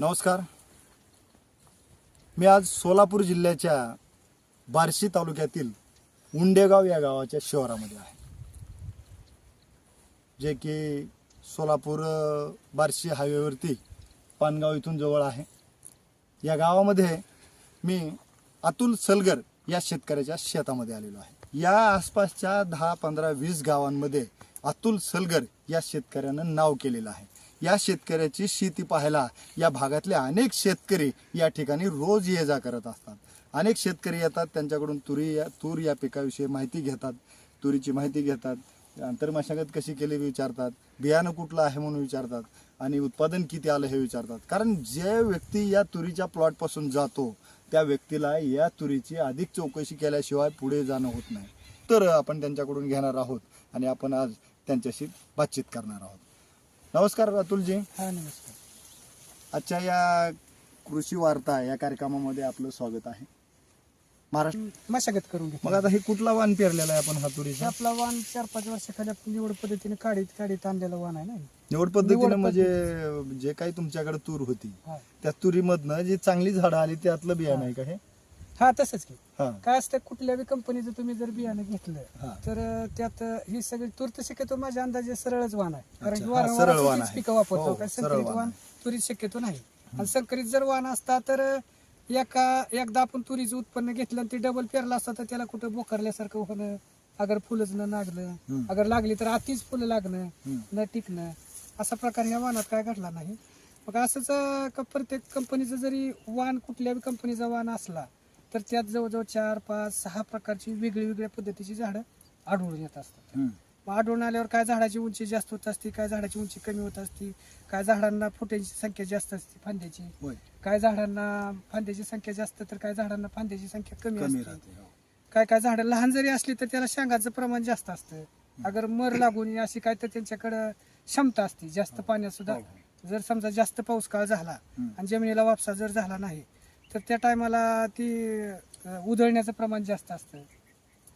नमस्कार. मी आज सोलापूर जिल्ह्याच्या बार्शी तालुक्यातील उंडेगाव या गावाच्या शहरामध्ये आहे. जे की सोलापूर बार्शी हायवेवरती पानगाव इथून जवळ आहे. या गावामध्ये मी अतुल सलगर या शेतकऱ्याच्या शेतामध्ये आलेलो आहे. या आसपासच्या दहा पंधरा वीस गावांमध्ये अतुल सलगर या शेतकऱ्यानं नाव केलेलं आहे. या शेतकऱ्याची शेती पाहायला या भागातले अनेक शेतकरी या ठिकाणी रोज ये जा करत असतात. अनेक शेतकरी येतात त्यांच्याकडून तुरी या तूर या पिकाविषयी माहिती घेतात. तुरीची माहिती घेतात. आंतरमशागत कशी केली विचारतात. बियाणं कुठलं आहे म्हणून विचारतात. आणि उत्पादन किती आलं हे विचारतात. कारण जे व्यक्ती या तुरीच्या प्लॉटपासून जातो त्या व्यक्तीला या तुरीची अधिक चौकशी केल्याशिवाय पुढे जाणं होत नाही. तर आपण त्यांच्याकडून घेणार आहोत. आणि आपण आज त्यांच्याशी बातचीत करणार आहोत. नमस्कार अतुलजी. हा नमस्कार. आजच्या या कृषी वार्ता या कार्यक्रमामध्ये आपलं स्वागत आहे. महाराष्ट्र मशागत करून मग घेतला आता हे कुठला वाण पेरलेला आहे आपण हा तुरीचा आपला वाण चार पाच वर्षाखाली आपण निवड पद्धतीने काढीत काढीत आणलेला वाण आहे ना? निवड पद्धतीने म्हणजे जे काही तुमच्याकडे तूर होती हा. त्या तुरीमधनं जी चांगली झाडं आली त्यातलं बियाणं आहे का हे? हा तसंच की. हा. काय असतं कुठल्या बी कंपनीचं तुम्ही जर बियाणं घेतलं हा. तर अं, त्यात अं, ही सगळी तूर तर शक्यतो माझ्या अंदाजे सरळच वाण आहे. कारण अच्छा, की हा, वारंवार सरळ वाण आहे. पिकं वापरतो. हो, कारण सरळ संकरित वाण वाण तुरीत शक्यतो नाही. आणि संकरित जर वाण असता तर अं, एका एकदा आपण तुरीचं उत्पन्न घेतलं आणि ते डबल पेरलं असतं तर त्याला कुठं बोकारल्यासारखं होणं अगर फुलंच न लागलं हम्म. अगर लागली तर आतीच फुलं लागणं हम्म. न टिकणं असा प्रकार ह्या वाहनात काय घडला नाही. मग असंच अं, क- प्रत्येक कंपनीचं जरी वाहन कुठल्या बी कंपनीचा वाहन असला तर त्यात जवळजवळ चार पाच सहा प्रकारची वेगळी वेगळ्या पद्धतीची झाडं आढळून येत असतात. मग आढळून आल्यावर काय झाडाची उंची जास्त होत असते काय झाडाची उंची कमी होत असते काय झाडांना फुट्यांची संख्या जास्त असते फांद्याची. काय झाडांना फांद्याची संख्या जास्त तर काय झाडांना फांद्याची संख्या कमी असते. हो. काय काय झाडं लहान जरी असली तर त्याला शेंगाचं प्रमाण जास्त असतं. अगर मर लागून अशी काय तर त्यांच्याकडं क्षमता असते जास्त पाण्यात सुद्धा. हो, जर समजा जास्त पाऊस काळ झाला. आणि जमिनीला वापसा जर झाला नाही तर त्या टायमाला ती उधळण्याचं प्रमाण जास्त असतं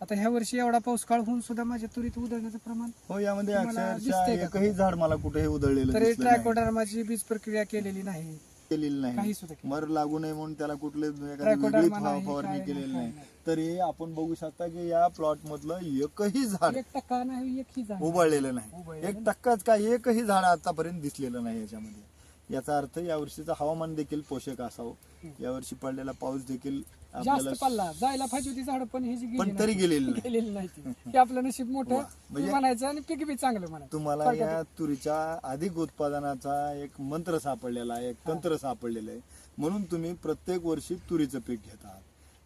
आता ह्या वर्षी एवढा पाऊस काळ होऊन सुद्धा माझ्या तुरीत उधळण्याचं प्रमाण हो यामध्ये अक्षरशः? एकही झाड मला कुठेही उधळलेलं तर दिसलं नाही. ट्रायकोडर्माची बीज प्रक्रिया केलेली नाही केलेली काही नाही सुद्धा केलं. मर लागू नये म्हणून त्याला कुठले एखादी Trichoderma वेगळी नाही, फवा- फवारणी काय केलेली नाही, तरी आपण बघू शकता की या प्लॉट मधलं एकही झाड एक टक्का नाही एकही झाड उबळलेलं नाही उबळलेलं एक टक्काच काय एकही झाड आतापर्यंत दिसलेलं नाही याच्यामध्ये याचा अर्थ या वर्षीचं हवामान देखील पोषक असावं. यावर्षी पडलेला पाऊस देखील जास्त आपल्याला पल्ला जायला पाहिजे होती झाड पण ही जी गेली पण नाही. तरी गेलेली नाही. गेलेली नाही ती. हे आपलं नशीब मोठं वा. म्हणजे- म्हणायचं आणि पीक बी चांगलं म्हणायचं. तुम्हाला थोडक्यात या तुरीच्या अधिक उत्पादनाचा एक मंत्र सापडलेला आहे एक तंत्र सापडलेलं आहे. म्हणून तुम्ही प्रत्येक वर्षी तुरीचं पीक घेत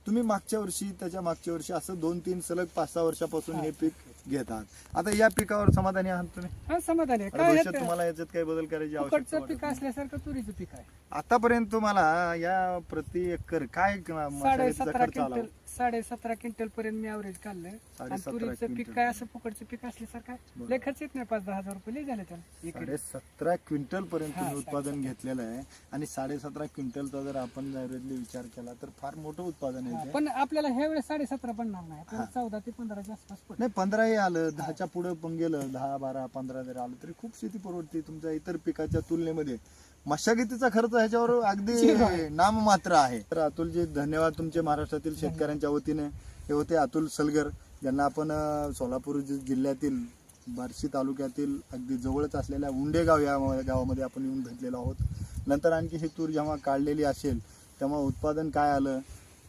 तुम्ही मागच्या वर्षी त्याच्या मागच्या वर्षी असं दोन तीन सलग पाच सहा वर्षापासून हे. पीक घेत आहात आता या पिकावर समाधानी आहात तुम्ही? हा समाधान आहे. काय भविष्यात तुम्हाला याच्यात काही बदल करायची आवश्यकता फुकटचं वाटत पीक नाही? असल्यासारखं तुरीचं पीक आहे. आतापर्यंत तुम्हाला या प्रति एकर काय साडे मशागतीचा सतरा खर्च आला? क्विंटल साडे सतरा क्विंटल पर्यंत मी ॲव्हरेज काढलं साडे आणि सतरा तुरीचं पीक क्विंटल. काय असं फुकटचं पीक असल्यासारखं. लय खर्च येत नाही पाच दहा हजार रुपये लय झाले त्याला. साडे सतरा क्विंटल पर्यंत हा, तुम्ही उत्पादन घेतलेलं आहे. आणि साडे सतरा क्विंटलचा जर आपण विचार केला तर फार मोठं उत्पादन हा, आहे ते. पण आपल्याला ह्या वेळेस साडे सतरा पडणार नाही. आपल्याला चौदा ते पंधराच्या आसपास नाही पंधराही आलं दहाच्या पुढे पण गेलं दहा बारा पंधरा जरी आलं तरी खूप शेती परवडते तुमच्या इतर पिकाच्या तुलनेमध्ये. मशागतीचा खर्च ह्याच्यावर अगदी नाममात्र आहे. तर अतुलजी धन्यवाद तुमचे महाराष्ट्रातील शेतकऱ्यांच्या वतीने. हे होते अतुल सलगर. ज्यांना आपण सोलापूर जिल्ह्यातील बार्शी तालुक्यातील अगदी जवळच असलेल्या उंडेगाव या गावामध्ये आपण येऊन भेटलेलो आहोत. नंतर आणखी ही तूर जेव्हा काढलेली असेल तेव्हा उत्पादन काय आलं?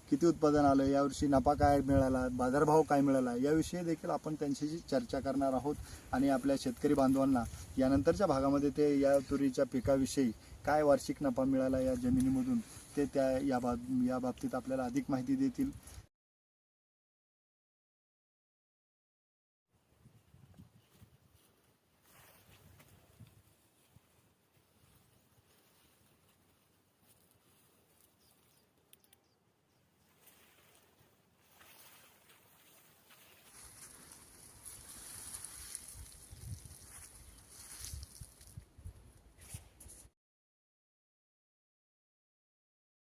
किती उत्पादन आलं यावर्षी नफा काय मिळाला बाजारभाव काय मिळाला याविषयी देखील आपण त्यांच्याशी चर्चा करणार आहोत. आणि आपल्या शेतकरी बांधवांना यानंतरच्या भागामध्ये ते या तुरीच्या पिकाविषयी काय वार्षिक नफा मिळाला या जमिनीमधून ते त्या या बाब या बाबतीत आपल्याला अधिक माहिती देतील.